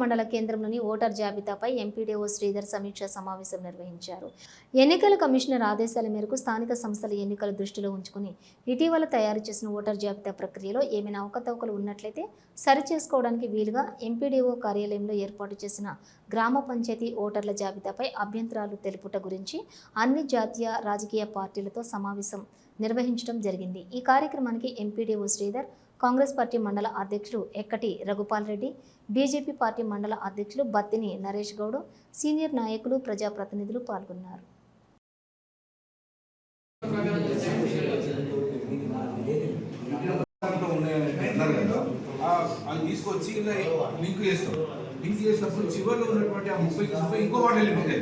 మండల కేంద్రంలోని voter జాబితాపై MPDO Sridhar సమీక్ష సమావేశం నిర్వహించారు. ఎన్నికల కమిషనర్ ఆదేశాల మేరకు స్థానిక సంస్థల ఎన్నికల దృష్టిలో ఉంచుకుని ఇటీవల తయారు చేసిన ఓటర్ జాబితా ప్రక్రియలో ఏమైనా అవకతవకలు ఉన్నట్లయితే సరిచేసుకోవడానికి వీలుగా ఎంపీడీఓ కార్యాలయంలో ఏర్పాటు చేసిన గ్రామ పంచాయతీ ఓటర్ల జాబితాపై అభ్యంతరాలు తెలుపుట గురించి అన్ని జాతీయ రాజకీయ పార్టీలతో సమావేశం నిర్వహించడం జరిగింది. ఈ కార్యక్రమానికి ఎంపీడీఓ శ్రీధర్ కాంగ్రెస్ పార్టీ మండల అధ్యక్షులు ఎక్కటి రఘుపాల్ రెడ్డి బీజేపీ పార్టీ మండల అధ్యక్షులు బత్తిని నరేష్ గౌడ్ సీనియర్ నాయకులు ప్రజాప్రతినిధులు పాల్గొన్నారు. అది తీసుకొచ్చి లింక్ చేస్తాం లింక్ చేసినప్పుడు చివరిలో ఉన్నటువంటి ఆ ముప్పై ముప్పై ఇంకో వాటి వెళ్ళిపోతాయి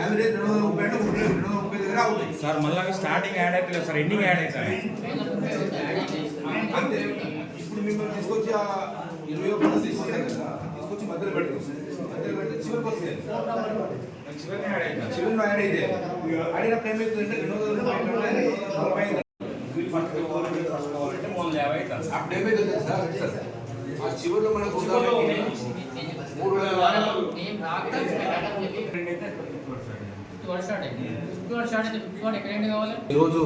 యావరేజ్ రెండు వందల ముప్పై అంటే ముప్పై రెండు వందల ముప్పై దగ్గర అవుతాయి సార్ మళ్ళీ స్టార్టింగ్ యాడ్ అవుతుంది సార్ ఎండింగ్ యాడ్ అవుతాయి అంతే. ఇప్పుడు మిమ్మల్ని తీసుకొచ్చి ఆ ఇరవై ఒకటి తీసుకొస్తారు కదా తీసుకొచ్చి మధ్యలో పెడతాం. మధ్యలో పెడితే చివరికి వస్తాయి. చివరిలో యాడ్ అయితే. అడిగినప్పుడు ఏమైతుందంటే రెండు వందల నలభై అప్పుడు ఏమైతుంది సార్ సార్ ఆ చివరిలో మనకు మూడు వేల ఈరోజు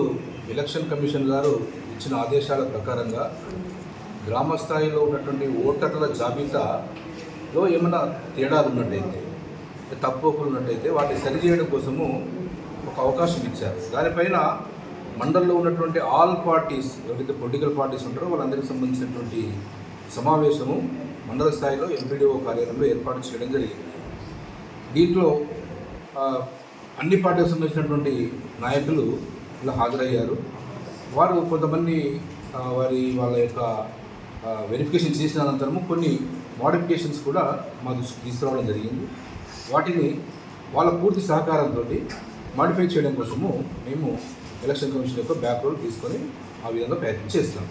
ఎలక్షన్ కమిషన్ గారు ఇచ్చిన ఆదేశాల ప్రకారంగా గ్రామ స్థాయిలో ఉన్నటువంటి ఓటర్ల జాబితాలో ఏమైనా తేడాలు ఉన్నట్టయితే తప్పులు ఉన్నట్టయితే వాటిని సరిచేయడం కోసము ఒక అవకాశం ఇచ్చారు. దానిపైన మండల్లో ఉన్నటువంటి ఆల్ పార్టీస్ ఎవరైతే పొలిటికల్ పార్టీస్ ఉంటారో వాళ్ళందరికీ సంబంధించినటువంటి సమావేశము మండల స్థాయిలో ఎంపీడీఓ కార్యాలయంలో ఏర్పాటు చేయడం జరిగింది. దీంట్లో అన్ని పార్టీలకు సంబంధించినటువంటి నాయకులు ఇలా హాజరయ్యారు. వారు కొంతమంది వారి వాళ్ళ యొక్క వెరిఫికేషన్ చేసిన అనంతరము కొన్ని మోడిఫికేషన్స్ కూడా మా దృష్టికి తీసుకురావడం జరిగింది. వాటిని వాళ్ళ పూర్తి సహకారంతో మాడిఫై చేయడం కోసము మేము ఎలక్షన్ కమిషన్ యొక్క బ్యాక్ రోల్ తీసుకొని ఆ విధంగా ప్రయత్నం చేస్తాం